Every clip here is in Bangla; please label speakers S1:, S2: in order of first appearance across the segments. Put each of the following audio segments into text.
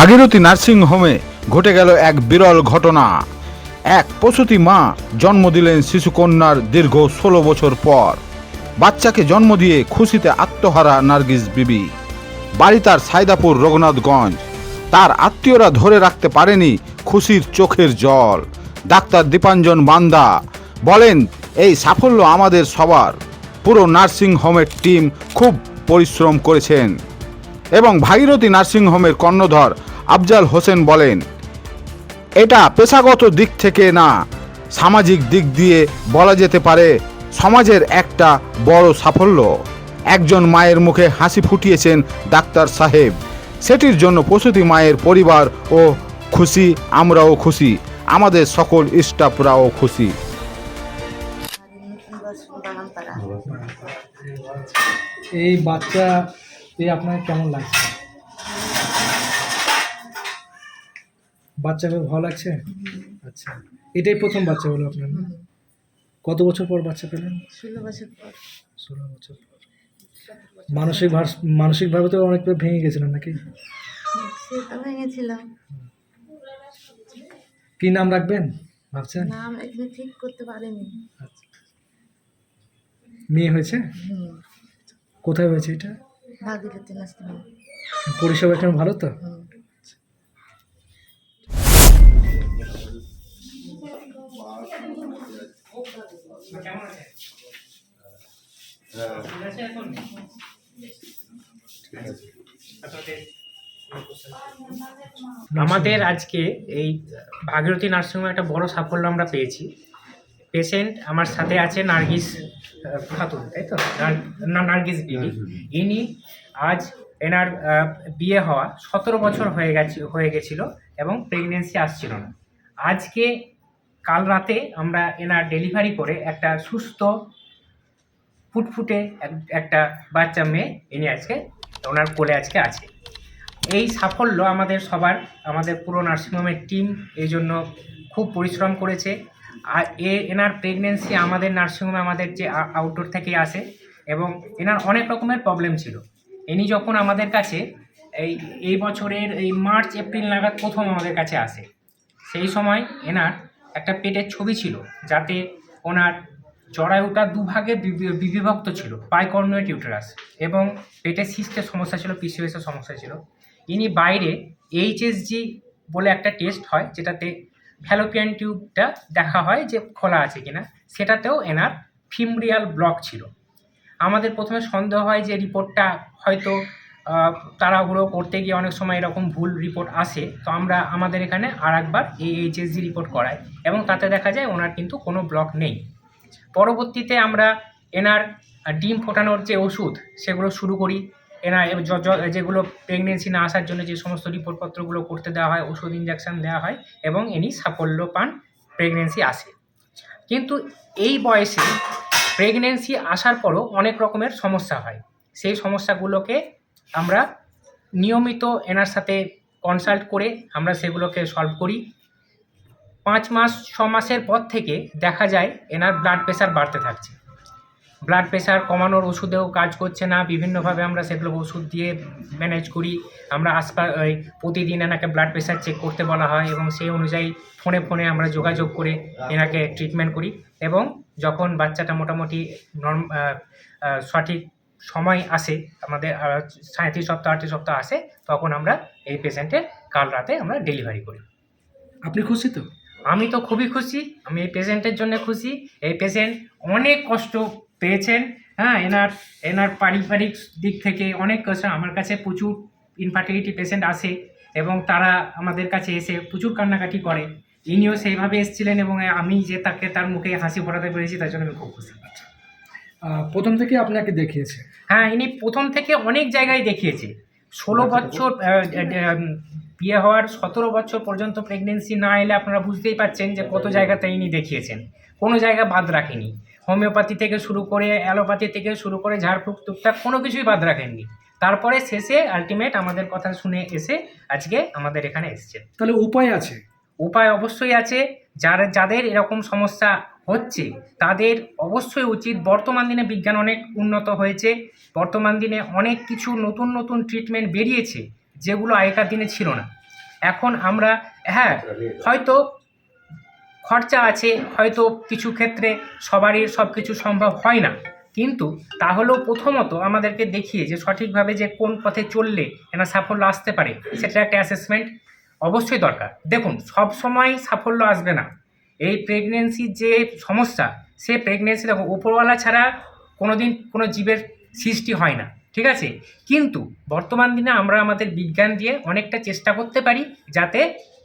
S1: ভাগীরথী নার্সিং হোমে ঘটে গেল এক বিরল ঘটনা। এক প্রসূতি মা জন্ম দিলেন শিশুকন্যার দীর্ঘ ষোলো বছর পর। বাচ্চাকে জন্ম দিয়ে খুশিতে আত্মহারা নার্গিস বিবি। বাড়ি তার সাইদাপুর রঘুনাথগঞ্জ। তার আত্মীয়রা ধরে রাখতে পারেনি খুশির চোখের জল। ডাক্তার দীপাঞ্জন বান্দা বলেন, এই সাফল্য আমাদের সবার। পুরো নার্সিং হোমের টিম খুব পরিশ্রম করেছেন। এবং ভাগীরথী নার্সিংহোমের কর্ণধর আফজাল হোসেন বলেন, এটা পেশাগত দিক থেকে না, সামাজিক দিক দিয়ে বলা যেতে পারে সমাজের একটা বড় সাফল্য। একজন মায়ের মুখে হাসি ফুটিয়েছেন ডাক্তার সাহেব। সেটির জন্য প্রসূতি মায়ের পরিবার ও খুশি, আমরাও খুশি, আমাদের সকল স্টাফরাও খুশি।
S2: এই বাচ্চা, এই আপনার কেমন লাগছে? বাচ্চা বেশ ভালো লাগছে? আচ্ছা এটাই প্রথম বাচ্চা হলো আপনার না? কত বছর পর বাচ্চা পেলেন?
S3: ষোলো বছর পর।
S2: ষোলো বছর পর। মানসিক ভার- মানসিকভাবে তো অনেকটা ভেঙে গেছিলেন নাকি?
S3: সে তো ভেঙেছিল
S2: কি নাম রাখবেন? ভাবছেন?
S3: নাম এখানে ঠিক করতে পারিনি।
S2: আচ্ছা। মেয়ে হয়েছে? কোথায় হয়েছে এটা?
S3: ভাগীরথী
S2: পরিষেবা এখানে ভালো তো?
S4: আমাদের আজকে এই ভাগীরথী নার্সিংহোমে একটা বড় সাফল্য আমরা পেয়েছি। পেশেন্ট আমার সাথে আছে নার্গিস খাতুন তাই তো? না নার্গিস বিবি। ইনি আজ এনার বিয়ে হওয়া সতেরো বছর হয়ে গেছে হয়ে গেছিল এবং প্রেগনেন্সি আসছিল না। আজকে কাল রাতে আমরা এনার ডেলিভারি করে একটা সুস্থ ফুটফুটে এক- একটা বাচ্চা মেয়ে ইনি আজকে, ওনার কোলে আজকে আছে। এই সাফল্য আমাদের সবার, আমাদের পুরো নার্সিংহোমের টিম এই জন্য খুব পরিশ্রম করেছে। আর এ, এনার প্রেগনেন্সি আমাদের নার্সিংহোমে আমাদের যে আউটডোর থেকে আসে এবং এনার অনেক রকমের প্রবলেম ছিল। ইনি যখন আমাদের কাছে এই এই বছরের এই মার্চ, এপ্রিল নাগাদ প্রথম আমাদের কাছে আসে। সেই সময় এনার একটা পেটের ছবি ছিল, যাতে ওনার জরায়ুটা দুভাগে বিভি- বিভক্ত ছিল পাইকর্নুয়েট ইউটেরাস এবং পেটের সিস্টের সমস্যা ছিল পিসিওএসের সমস্যা ছিল। ইনি বাইরে এইচএসজি বলে একটা টেস্ট হয়, যেটাতে ফ্যালোপিয়ান টিউবটা দেখা হয় যে খোলা আছে কিনা, সেটাতেও এনার ফিমরিয়াল ব্লক ছিল। আমাদের প্রথমে সন্দেহ হয় যে রিপোর্টটা হয়তো তাড়াহুড়ো করতে গিয়ে অনেক সময় এরকম ভুল রিপোর্ট আসে, তো আমরা আমাদের এখানে আর একবার এই এইচএসজি রিপোর্ট করাই, এবং তাতে দেখা যায় ওনার কিন্তু কোনো ব্লক নেই। পরবর্তীতে আমরা এনার ডিম ফোটানোর যে ওষুধ, সেগুলো শুরু করি। এনার যেগুলো প্রেগনেন্সি না আসার জন্য যে সমস্ত রিপোর্টপত্রগুলো করতে দেওয়া হয়, ওষুধ ইঞ্জেকশন দেওয়া হয় এবং ইনি সাফল্য পান প্রেগনেন্সি আসে। কিন্তু এই বয়সে প্রেগনেন্সি আসার পরও অনেক রকমের সমস্যা হয়। সেই সমস্যাগুলোকে আমরা নিয়মিত এনার সাথে কনসাল্ট করে আমরা সেগুলোকে সলভ করি। পাঁচ মাস, ছ মাসের পর থেকে দেখা যায় এনার ব্লাড প্রেশার বাড়তে থাকছে। ব্লাড প্রেশার কমানোর ওষুধেও কাজ করছে না, বিভিন্নভাবে আমরা সেগুলো ওষুধ দিয়ে ম্যানেজ করি। আমরা ওই প্রতিদিন এনাকে ব্লাড প্রেশার চেক করতে বলা হয় এবং সেই অনুযায়ী ফোনে ফোনে আমরা যোগাযোগ করে এনাকে ট্রিটমেন্ট করি এবং যখন বাচ্চাটা মোটামুটি নর্ম সঠিক সময় আসে, আমাদের সাঁত্রিশ সপ্তাহ, আটত্রিশ সপ্তাহ আসে, তখন আমরা এই পেশেন্টের কাল রাতে আমরা ডেলিভারি করি।
S2: আপনি খুশি তো?
S4: আমি তো খুবই খুশি আমি এই পেশেন্টের জন্য খুশি। এই পেশেন্ট অনেক কষ্ট পেয়েছেন হ্যাঁ এনার এনার পারিবারিক দিক থেকে অনেক কষ্ট আমার কাছে প্রচুর ইনফার্টিলিটি পেশেন্ট আসে এবং তারা আমাদের কাছে এসে প্রচুর কান্নাকাটি করে। ইনিও সেইভাবে এসেছিলেন এবং আমি যে তাকে তার মুখে হাসি ফোটাতে পেরেছি তার জন্য আমি খুব খুশি।
S2: প্রথম থেকে আপনাকে দেখিয়েছে?
S4: হ্যাঁ ইনি প্রথম থেকে অনেক জায়গায় দেখিয়েছে। ষোলো বছর আহ, উম, বিয়ে হওয়ার সতেরো বছর পর্যন্ত প্রেগনেন্সি না এলে আপনারা বুঝতেই পারছেন যে কত জায়গাতে ইনি দেখিয়েছেন। কোনো জায়গা বাদ রাখেনি। হোমিওপ্যাথি থেকে শুরু করে অ্যালোপ্যাথি থেকে শুরু করে ঝাড়ফুঁক টুকটাক কোনো কিছুই বাদ রাখেননি। তারপরে শেষে আলটিমেট আমাদের কথা শুনে এসে আজকে আমাদের এখানে এসেছেন।
S2: তাহলে উপায় আছে?
S4: উপায় অবশ্যই আছে। যারা যাদের এরকম সমস্যা হচ্ছে তাদের অবশ্যই উচিত বর্তমান দিনে বিজ্ঞান অনেক উন্নত হয়েছে। বর্তমান দিনে অনেক কিছু নতুন নতুন ট্রিটমেন্ট বেরিয়েছে। যেগুলো আগেকার দিনে ছিল না। এখন আমরা হ্যাঁ হয়তো খরচা আছে, হয়তো কিছু ক্ষেত্রে সবারই সব কিছু সম্ভব হয় না। কিন্তু তাহলেও প্রথমত আমাদেরকে দেখিয়ে যে সঠিকভাবে যে কোন পথে চললে এনা সাফল্য আসতে পারে, সেটা একটা অ্যাসেসমেন্ট অবশ্যই দরকার। দেখুন, সব সময় সাফল্য আসবে না। এই প্রেগনেন্সির যে সমস্যা, সে প্রেগনেন্সি দেখো উপরওয়ালা ছাড়া কোনো দিন কোনো জীবের সৃষ্টি হয় না। ঠিক আছে? কিন্তু বর্তমান দিনে আমরা আমাদের বিজ্ঞান দিয়ে অনেকটা চেষ্টা করতে পারি যাতে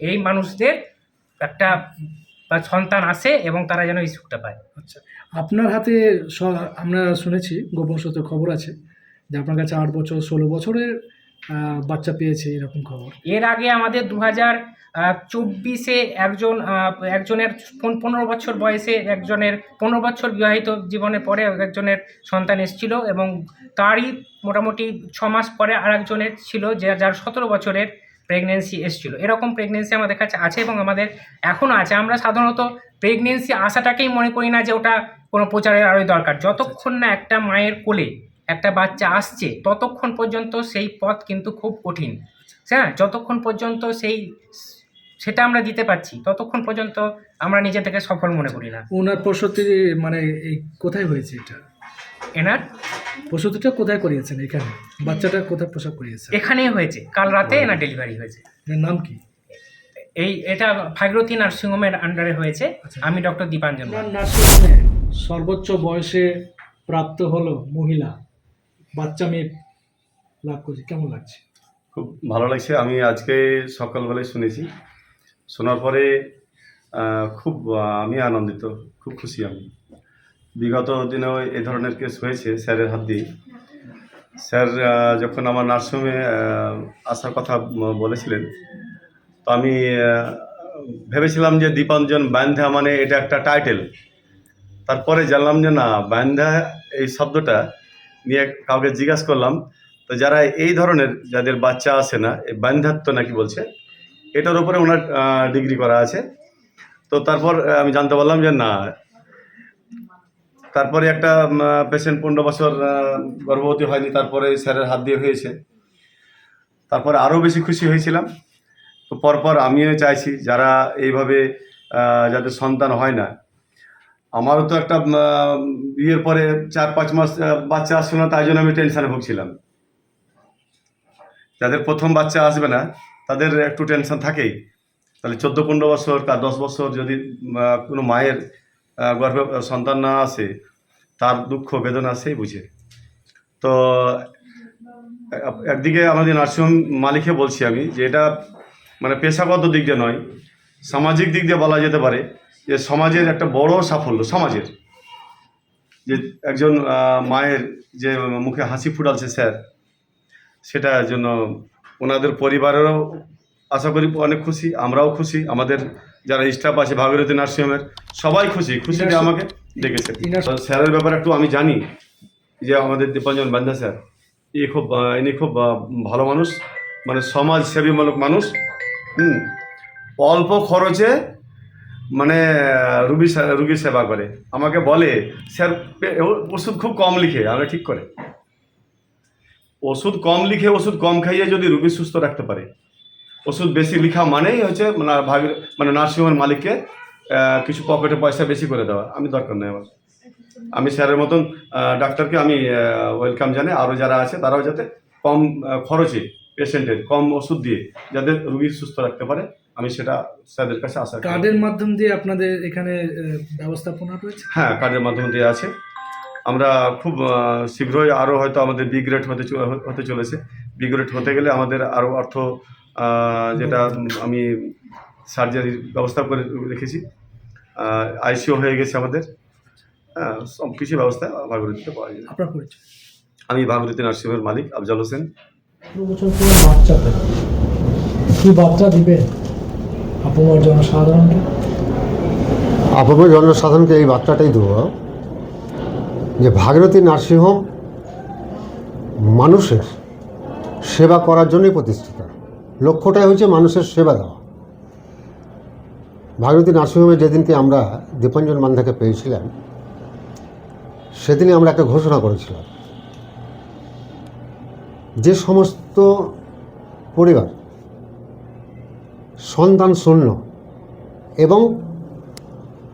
S4: এই মানুষদের একটা সন্তান আসে এবং তারা যেন এই সুখটা পায়।
S2: আচ্ছা আপনার হাতে আমরা শুনেছি, গোপন সূত্রে খবর আছে যে আপনার কাছে আট বছর, ষোলো বছরের বাচ্চা পেয়েছে এরকম খবর।
S4: এর আগে আমাদের দু হাজার চব্বিশে একজন একজনের পনেরো বছর বয়সে একজনের পনেরো বছর বিবাহিত জীবনের পরে একজনের সন্তান এসেছিল এবং তারই মোটামুটি ছ মাস পরে আর একজনের ছিল যে যার সতেরো বছরের প্রেগনেন্সি এসেছিল। এরকম প্রেগনেন্সি আমাদের কাছে আছে এবং আমাদের এখনও আছে। আমরা সাধারণত প্রেগনেন্সি আসাটাকেই মনে করি না যে ওটা কোনো প্রচারের আরোই দরকার। যতক্ষণ না একটা মায়ের কোলে একটা বাচ্চা আসছে ততক্ষণ পর্যন্ত সেই পথ কিন্তু খুব কঠিন। হ্যাঁ যতক্ষণ পর্যন্ত সেই সেটা আমরা দিতে পারছি ততক্ষণ পর্যন্ত আমরা নিজে থেকে সফল মনে করি না।
S2: ওনার প্রসূতি মানে এই কোথায় হয়েছে এটা?
S4: এনার?
S2: প্রসূতিটা কোথায় করিয়েছেন এখানে? বাচ্চাটা কোথায় প্রসব করিয়েছে?
S4: এখানেই হয়েছে কাল রাতে এনার ডেলিভারি হয়েছে।
S2: নাম কি?
S4: এই এটা ভাগীরথী নার্সিংহোমের আন্ডারে হয়েছে।
S2: আচ্ছা।
S4: আমি ডক্টর দীপাঞ্জন
S2: নার্সিংহোমে সর্বোচ্চ বয়সে প্রাপ্ত হলো মহিলা। বাচ্চা মেয়ে লাভ করছে, কেমন লাগছে?
S5: খুব ভালো লাগছে। আমি আজকে সকালবেলায় শুনেছি। শোনার পরে খুব আমি আনন্দিত, খুব খুশি আমি। বিগত দিনেও এই ধরনের কেস হয়েছে স্যারের হাত দিয়ে। স্যার যখন আমার নার্সিংহোমে আসার কথা বলেছিলেন, তো আমি ভেবেছিলাম যে দীপাঞ্জন বান্ধা মানে এটা একটা টাইটেল। তারপরে জানলাম যে না, বান্ধা এই শব্দটা নিয়ে কাউকে জিজ্ঞাসা করলাম, তো যারা এই ধরনের যাদের বাচ্চা আসে না, এই বান্ধাত্ব নাকি বলছে, এটার উপরে ওনার ডিগ্রি করা আছে। তো তারপর আমি জানতে পারলাম যে না, তারপরে একটা পেশেন্ট পনেরো বছর গর্ভবতী হয়নি, তারপরে স্যারের হাত দিয়ে হয়েছে। তারপরে আরও বেশি খুশি হয়েছিলাম। তো পরপর আমিও চাইছি যারা এইভাবে যাদের সন্তান হয় না আমারও তো একটা বিয়ের পরে চার, পাঁচ মাস বাচ্চা আসলো না, তাই জন্য আমি টেনশনে ভুগছিলাম। যাদের প্রথম বাচ্চা আসবে না, তাদের একটু টেনশন থাকেই। তাহলে চোদ্দ, পনেরো বছর বা দশ বছর যদি কোনো মায়ের গর্ভে সন্তান না আসে, তার দুঃখ, বেদনা সেই বুঝে। তো, একদিকে আমাদের নার্সিংহোম মালিককে বলছি আমি যে এটা মানে পেশাগত দিক দিয়ে নয়, সামাজিক দিক দিয়ে বলা যেতে পারে। যে সমাজের একটা বড় সাফল্য সমাজের। যে একজন মায়ের যে মুখে হাসি ফুটালছে স্যার সেটার জন্য ওনাদের পরিবারেরও আশা করি অনেক খুশি আমরাও খুশি আমাদের যারা স্টাফ আছে ভাগীরথী নার্সিংহোমের সবাই খুশি খুশিতে আমাকে ডেকেছে। স্যারের ব্যাপারে একটু আমি জানি যে আমাদের দীপাঞ্জন বান্ধা স্যার ই খুব ইনি খুব ভালো মানুষ মানে সমাজ সেবীমূলক মানুষ হুম। অল্প খরচে মানে রুগী রুগীর সেবা করে। আমাকে বলে, স্যার ওষুধ খুব কম লিখে, আমরা ঠিক করে। ওষুধ কম লিখে, ওষুধ কম খাইয়ে যদি রুগী সুস্থ রাখতে পারে। ওষুধ বেশি লিখা মানেই হচ্ছে মানে ভাগের মানে নার্সিংহোমের মালিককে কিছু পকেটে পয়সা বেশি করে দেওয়া। আমি দরকার নেই আমার। আমি স্যারের মতন ডাক্তারকে আমি ওয়েলকাম জানাই। আরও যারা আছে, তারাও যাতে কম খরচে, পেশেন্টের কম ওষুধ দিয়ে, যাতে রুগী সুস্থ রাখতে পারে। আমি সেটা স্যারদের কাছে আশা
S2: কার্ডের মাধ্যম দিয়ে আপনাদের এখানে ব্যবস্থাপনা রয়েছে?
S5: হ্যাঁ কার্ডের মাধ্যম দিয়ে আছে। আমরা খুব শীঘ্রই আরও হয়তো আমাদের বি গ্রেড হতে হতে চলেছে। বি গ্রেড হতে গেলে আমাদের আরও অর্থ যেটা আমি সার্জারির ব্যবস্থা করে রেখেছি। আইসিও হয়ে গেছে আমাদের। হ্যাঁ সব কিছু ব্যবস্থা ভাগীরথীতে পাওয়া যায়।
S2: আপনার পরিচয়?
S5: আমি ভাগীরথী নার্সিংহোমের মালিক আফজাল হোসেন।
S2: বছর বাচ্চা কি বার্তা দিবেন আপনার জনসাধারণকে?
S6: আপামর জনসাধারণকে এই বার্তাটাই দেবো। যে ভাগীরথী নার্সিংহোম মানুষের সেবা করার জন্যই প্রতিষ্ঠিত। লক্ষ্যটাই হচ্ছে মানুষের সেবা দেওয়া। ভাগীরথী নার্সিংহোমে যেদিনকে আমরা দীপাঞ্জন মান্ধাকে পেয়েছিলাম, সেদিনই আমরা একটা ঘোষণা করেছিলাম। যে সমস্ত পরিবার সন্তান শূন্য এবং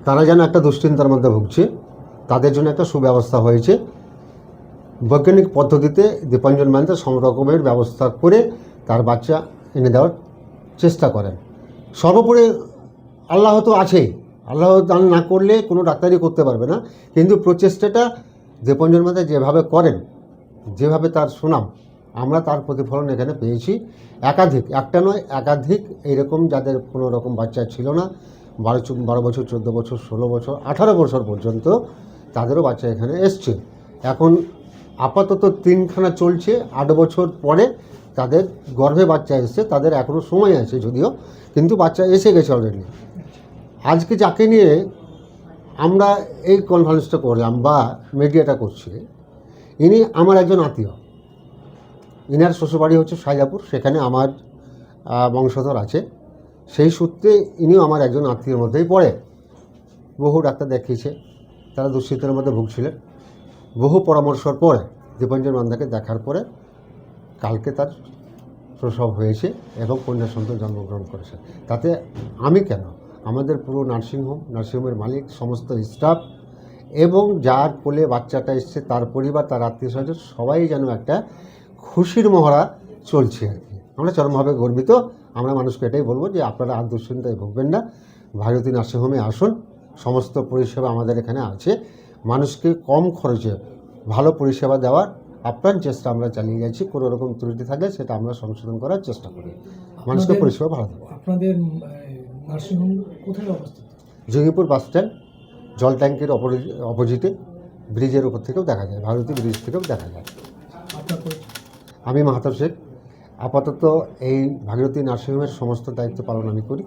S6: তারা যেন একটা দুশ্চিন্তার মধ্যে ভুগছে, তাদের জন্য একটা সুব্যবস্থা হয়েছে। বৈজ্ঞানিক পদ্ধতিতে দীপাঞ্জন মান্তে সব রকমের ব্যবস্থা করে তার বাচ্চা এনে দেওয়ার চেষ্টা করেন। সর্বোপরি আল্লাহ তো আছেই। আল্লাহ দান না করলে কোনো ডাক্তারই করতে পারবে না। কিন্তু প্রচেষ্টাটা দীপঞ্জন মাতা যেভাবে করেন, যেভাবে তার সুনাম আমরা তার প্রতিফলন এখানে পেয়েছি। একাধিক, একটা নয়, একাধিক এইরকম যাদের কোনো রকম বাচ্চা ছিল না, বারো বারো বছর, চোদ্দ বছর, ষোলো বছর, আঠারো বছর পর্যন্ত তাদেরও বাচ্চা এখানে এসছে। এখন আপাতত তিনখানা চলছে, আট বছর পরে তাদের গর্ভে বাচ্চা এসছে, তাদের এখনও সময় আছে যদিও, কিন্তু বাচ্চা এসে গেছে অলরেডি আজকে যাকে নিয়ে আমরা এই কনফারেন্সটা করলাম বা মিডিয়াটা করছি, ইনি আমার একজন আত্মীয়। ইনার শ্বশুরবাড়ি হচ্ছে সাইজাপুর সেখানে আমার বংশধর আছে। সেই সূত্রে ইনিও আমার একজন আত্মীয়ের মধ্যেই পড়ে। বহু ডাক্তার দেখিয়েছে, তারা দুশ্চিন্তার মধ্যে ভুগছিলেন। বহু পরামর্শর পরে দীপঞ্জন মান্দাকে দেখার পরে, কালকে তার প্রসব হয়েছে এবং কন্যা সন্তান জন্মগ্রহণ করেছে। তাতে আমি কেন? আমাদের পুরো নার্সিংহোম, নার্সিংহোমের মালিক, সমস্ত স্টাফ এবং যার কোলে বাচ্চাটা এসছে, তার পরিবার, তার আত্মীয় স্বজন, সবাই যেন একটা খুশির মহড়া চলছে আর কি। আমরা চরমভাবে গর্বিত। আমরা মানুষকে এটাই বলব যে আপনারা আর দুশ্চিন্তায় ভুগবেন না। ভারতী নার্সিংহোমে আসুন। সমস্ত পরিষেবা আমাদের এখানে আছে। মানুষকে কম খরচে ভালো পরিষেবা দেওয়ার আপ্রাণ চেষ্টা আমরা চালিয়ে যাচ্ছি। কোনো রকম ত্রুটি থাকলে সেটা আমরা সংশোধন করার চেষ্টা করি। মানুষকে পরিষেবা ভালো দেবো
S2: আপনাদের নার্সিংহোম কোথায় অবস্থিত?
S6: জঙ্গিপুর বাস স্ট্যান্ড জল ট্যাঙ্কের অপোজিটে ব্রিজের উপর থেকেও দেখা যায়। ভারতী ব্রিজ থেকেও দেখা যায়? আমি মাহাতার শেখ। আপাতত এই ভাগীরথী নার্সিংহোমের সমস্ত দায়িত্ব পালন আমি করি।